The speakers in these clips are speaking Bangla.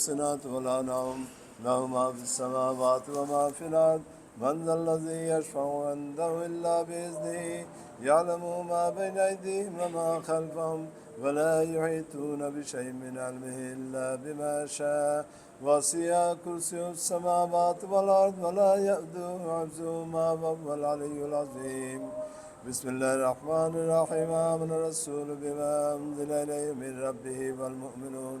السنات والأنعام له ما في السماوات وما في الأرض من ذا الذي يشفع عنده إلا بإذنه يعلم ما بين أيديهم وما خلفهم ولا يحيطون بشيء من علمه إلا بما شاء. وسع كرسي السماوات والأرض ولا يأذوه حفظهما وهو العلي العظيم. بسم الله الرحمن الرحيم. آمن الرسول بما أنزل إليه من ربه والمؤمنون.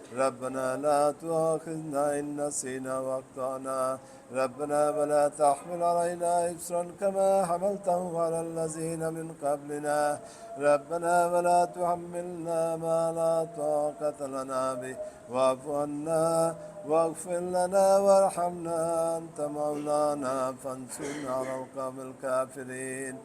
ربنا لا تؤاخذنا إن نسينا وأخطأنا. ربنا ولا تحمل علينا إصرا كما حملته على الذين من قبلنا. ربنا ولا تحملنا ما لا طاقة لنا به. واعف عنا واغفر لنا وارحمنا أنت مولانا فانصرنا على القوم الكافرين.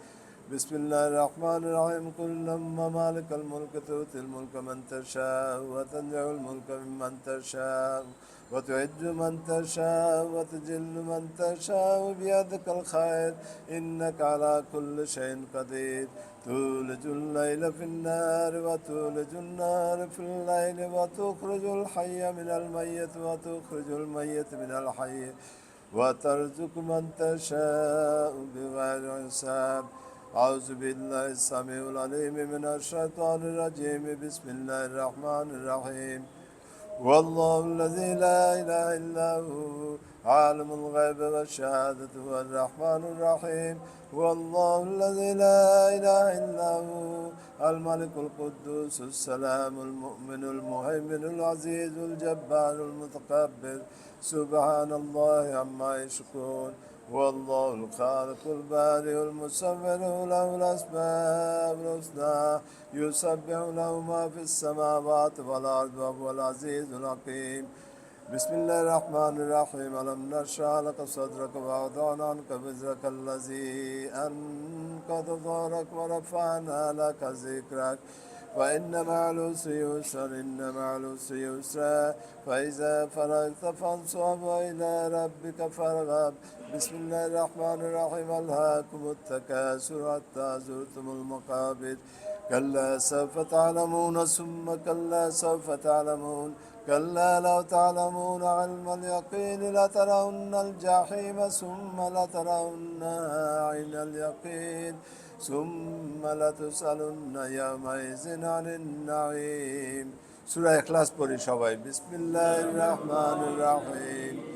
بسم الله الرحمن الرحيم. قل لما مالك الملك تؤتي الملك من تشاء وتنزع الملك ممن تشاء وتعز من تشاء وتجل من تشاء بيدك الخير. إنك على كل شيء قدير. تولج الليل في النار وتولج النار في الليل وتخرج الحي من الميت وتخرج الميت من الحي وترزق من تشاء بغير حساب. أعوذ بالله السميع العليم من الشيطان الرجيم. بسم الله الرحمن الرحيم. والله الذي لا إله إلا هو عالم الغيب والشهادة هو الرحمن الرحيم. والله الذي لا إله إلا هو الملك القدوس السلام المؤمن المهيمن العزيز الجبار المتكبر. سبحان الله عما يشركون والله الخالق البارئ المصور له الأسماء الحسنى يسبح له ما في السماوات والأرض وهو العزيز الحكيم. بسم الله الرحمن الرحيم. ألم نشرح لك صدرك ووضعنا عنك وزرك الذي أنقض ظهرك ورفعنا لك ذكرك. فإن مع العسر يسرا إن مع العسر يسرا. فإذا فرغت فانصب وإلى ربك فارغب. بسم الله الرحمن الرحيم. ألهاكم التكاثر حتى زرتم المقابر. كلا سوف تعلمون ثم كلا سوف تعلمون. كلا لو تعلمون علم اليقين لترون الجحيم ثم لترونها عين اليقين. ثم لتسألن يومئذ عن النعيم. سورة إخلاص بوري شوي بسم الله الرحمن الرحيم.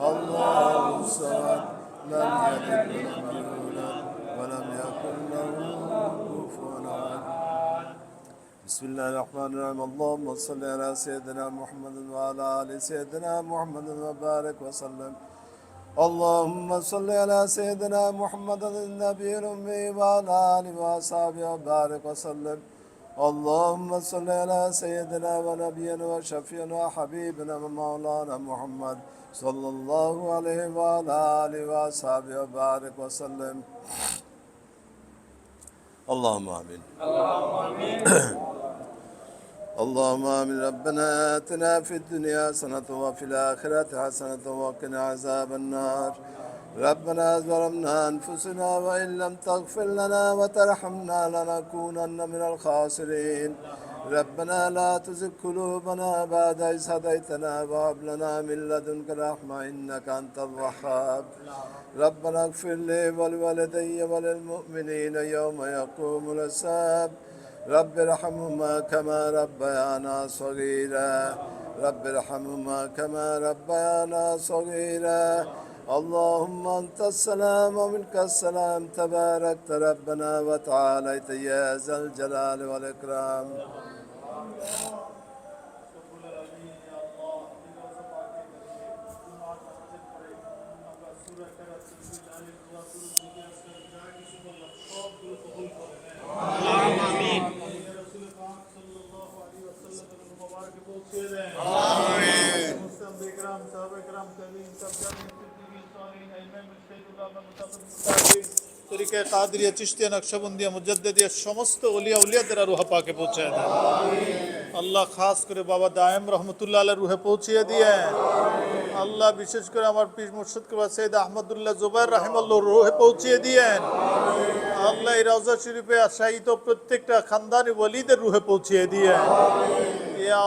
الله الصمد لم يلد ولم يولد ولم يكن له كفوا أحد. بسم الله الرحمن الرحيم. اللهم صل على سيدنا محمد وعلى آل سيدنا محمد وبارك وسلم. اللهم صل على سيدنا محمد النبي الأمي وعلى آله وأصحابه وبارك وسلم. اللهم صل على سيدنا ونبينا وشفينا وحبيبنا ومولانا محمد صلى الله عليه وعلى آله وأصحابه وبارك وسلم. اللهم آمين. اللهم آمين. ربنا آتنا في الدنيا حسنة وفي الآخرة حسنة وقنا عذاب النار. ربنا ظلمنا أنفسنا وإن لم تغفر لنا وترحمنا لنكونن من الخاسرين. ربنا لا تزغ قلوبنا بعد إذ هديتنا وهب لنا من لدنك رحمة إنك أنت الوهاب. ربنا اغفر لي ولوالدي وللمؤمنين يوم يقوم الحساب. رب ارحمهما كما ربيانا صغيرا. رب ارحمهما كما ربيانا صغيرا. اللهم أنت السلام ومنك السلام تباركت ربنا وتعاليت يا ذا الجلال والإكرام. তরিকা কাদরিয়া চিশতিয়া, নকশবন্দিয়া মুজদ্দিয়া সমস্ত ওলিয়া উলিয়াদের রুহা পাকে পৌঁছায় দেন। আল্লাহ খাস করে বাবা দায়েম রহমতুল্লাহ আল্লাহ রুহে পৌঁছিয়ে দিয়ে আল্লাহ বিশেষ করে আমার পীর মুর্শিদ কবা সৈয়দ আহমদুল্লাহ জুবাইর রাহিমাল্লাহ রুহে পৌঁছিয়ে দিয়েন। আল্লাহ এই রওজা শরীফে আশায়িত প্রত্যেকটা খানদানি ওলিদের রুহে পৌঁছিয়ে দিয়ে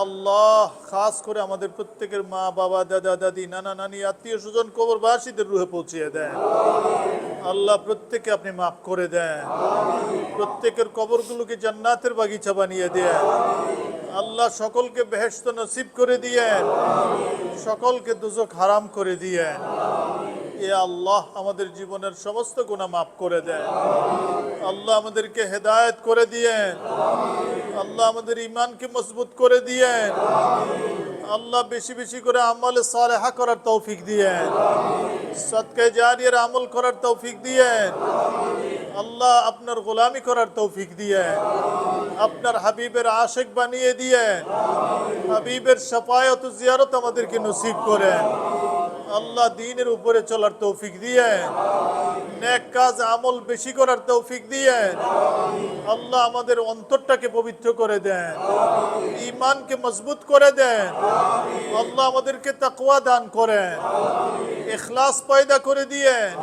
আল্লাহ, খাস করে আমাদের প্রত্যেকের মা, বাবা, দাদা, দাদি, নানা, নানি আত্মীয় স্বজন কবরবাসীদের রুহে পৌঁছিয়ে দেন। আল্লাহ প্রত্যেককে আপনি মাফ করে দেন। প্রত্যেকের কবরগুলোকে জান্নাতের বাগিচা বানিয়ে দেন। আল্লাহ সকলকে বেহেশত নসিব করে দিয়েন। সকলকে দুজক হারাম করে দিয়েন। এ আল্লাহ আমাদের জীবনের সমস্ত গুণা মাফ করে দেন। আল্লাহ আমাদেরকে হেদায়েত করে দিয়েন। আল্লাহ আমাদের ইমানকে মজবুত করে দিয়েন। আল্লাহ বেশি বেশি করে আমলে সালেহা করার তৌফিক দিয়েন। সৎকে জারিয়ার আমল করার তৌফিক দিয়েন। আল্লাহ আপনার গোলামি করার তৌফিক দিয়েন। আপনার হাবিবের আশেক বানিয়ে দিয়েন। হাবিবের সাফায়ত জিয়ারত আমাদেরকে নসিব করেন। আল্লাহ দিনের উপরে চলার তৌফিক দিয়েন। নেক কাজ, আমল বেশি করার তৌফিক দিয়েন। আল্লাহ আমাদের অন্তরটাকে পবিত্র করে দেন। ইমানকে মজবুত করে দেন। আল্লাহ আমাদেরকে তাকওয়া দান করেন। এখলাস পয়দা করে দিয়েন।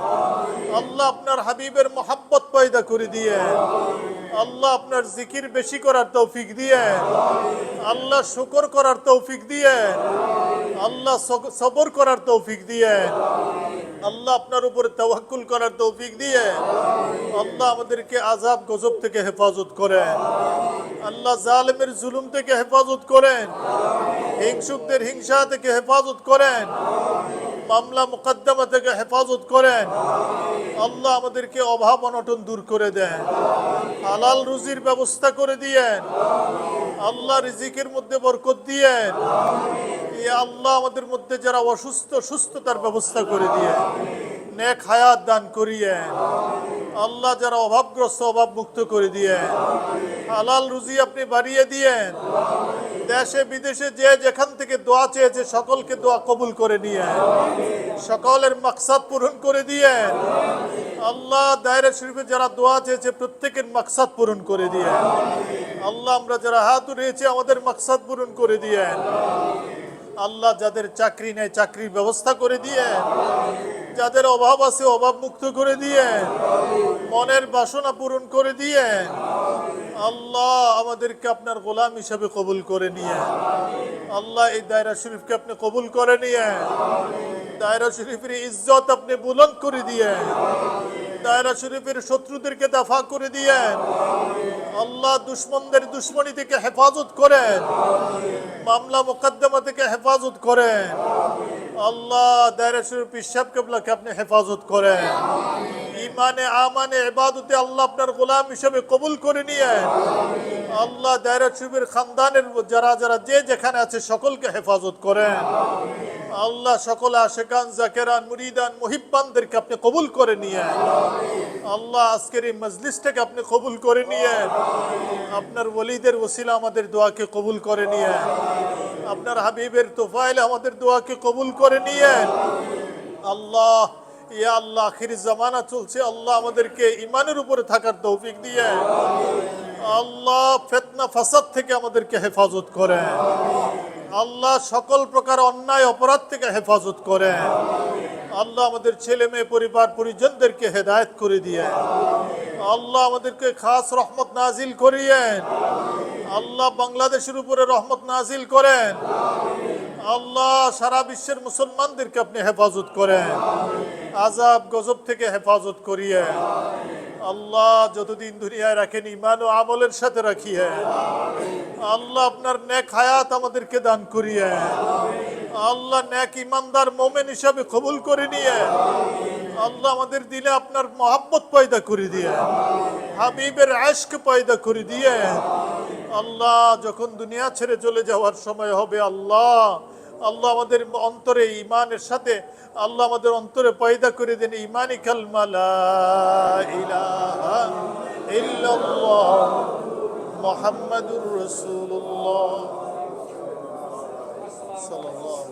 আল্লাহ আপনার হাবিবের মোহাব্বত পয়দা করে দিয়েন। আল্লাহ আপনার জিকির বেশি করার তৌফিক দিয়েন আল্লাহ শুকর করার তৌফিক দিয়েন আল্লাহ সবর করার তৌফিক দিয়েন আল্লাহ আপনার উপরে তাওয়াক্কুল করার তৌফিক দিয়ে। আল্লাহ আমাদেরকে আজাব গজব থেকে হেফাজত করেন আল্লাহ জালেমের জুলুম থেকে হেফাজত করেন। হিংসুকদের হিংসা থেকে হেফাজত করেন। মামলা মুকদ্দমা থেকে হেফাজত করেন। আল্লাহ আমাদেরকে অভাব অনটন দূর করে দেন। হালাল রুজির ব্যবস্থা করে দিয়েন। আল্লাহ রিজিকের মধ্যে বরকত দিয়েন। আল্লাহ আমাদের মধ্যে যারা অসুস্থ, সুস্থতার ব্যবস্থা করে দিয়ে নেক হায়াত দান করিয়ে আল্লাহ যারা অভাবগ্রস্ত অভাব মুক্ত করে দিয়ে হালাল রুজি আপনি বাড়িয়ে দিয়েন। দেশে, বিদেশে যে যেখান থেকে দোয়া চেয়েছে, সকলকে দোয়া কবুল করে নিয়ে সকলের মাকসাদ পূরণ করে দিয়ে আল্লাহ দায়রা শরীফে যারা দোয়া চেয়েছে, প্রত্যেকের মাকসাদ পূরণ করে দিয়ে। আল্লাহ আমরা যারা হাত উঠিয়েছি, আমাদের মাকসাদ পূরণ করে দিয়ে। আল্লাহ যাদের চাকরি নেয় চাকরির ব্যবস্থা করে দিয়ে। যাদের অভাব আছে, অভাব মুক্ত করে দিয়ে। মনের বাসনা পূরণ করে দিয়ে। আল্লাহ আমাদেরকে আপনার গোলাম হিসাবে কবুল করে নিয়ে। আল্লাহ এই দায়রা শরীফকে আপনি কবুল করে নিয়ে। দায়রা শরীফের ইজ্জত আপনি বুলন্দ করে দিয়ে, দায়রা শরীফের শত্রুদেরকে দফা করে দিয়েন আল্লাহ দুশ্মনদের দুশ্মনী থেকে হেফাজত করেন, মামলা মোকদ্দমা থেকে হেফাজত করেন, আল্লাহ দায়রা শরীফ ইসাব কেবলাকে আপনি হেফাজত করেন। ইমানে আমানে ইবাদতে আল্লাহ আপনার গোলাম হিসেবে কবুল করে নিয়ে, আল্লাহ দায়রা শরীফের খানদানের যারা যারা যে যেখানে আছে সকলকে হেফাজত করেন। আল্লাহ সকল আশেকান, জাকেরান, মুরিদান, মুহিব্বানদেরকে আপনি কবুল করে নিয়ে। আল্লাহ আজকের এই মজলিসটাকে আপনি কবুল করে নিয়ে। আপনার ওলিদের ওসিলা আমাদের দোয়াকে কবুল করে নিয়ে। আপনার হাবিবের তোফাইল আমাদের দোয়াকে কবুল করে নিয়ে। আল্লাহ, ইয়া আল্লাহ, আখির জামানা চলছে। আল্লাহ আমাদেরকে ইমানের উপরে থাকার তৌফিক দিয়ে। আল্লাহ ফেতনা ফাসাদ থেকে আমাদেরকে হেফাজত করে আল্লাহ সকল প্রকার অন্যায় অপরাধ থেকে হেফাজত করে আল্লাহ আমাদের ছেলে মেয়ে, পরিবার, পরিজনদেরকে হেদায়েত করে দিয়ে। আল্লাহ আমাদেরকে খাস রহমত নাজিল করিয়েন। আল্লাহ বাংলাদেশের উপরে রহমত নাজিল করেন। আল্লাহ সারা বিশ্বের মুসলমানদেরকে আপনি হেফাজত করেন। আজাব গজব থেকে হেফাজত করিয়ে আল্লাহ যতদিন দুনিয়ায় রাখেন ইমান ও আমলের সাথে রাখিয়ে আল্লাহ আপনার ন্যাক হায়াত আমাদেরকে দান করিয়ে আল্লাহ ন্যাক ইমানদার মোমেন হিসাবে কবুল করে নিয়ে আল্লাহ আমাদের দিলে আপনার মহাব্বত পয়দা করে দিয়ে হাবিবের আশক পয়দা করে দিয়ে আল্লাহ যখন দুনিয়া ছেড়ে চলে যাওয়ার সময় হবে, আল্লাহ আল্লাহ আমাদের অন্তরে ইমানের সাথে আল্লাহ আমাদের অন্তরে পয়দা করে দেন ইমানি কালমালা মুহাম্মাদুর রাসূলুল্লাহ। সাল্লাল্লাহু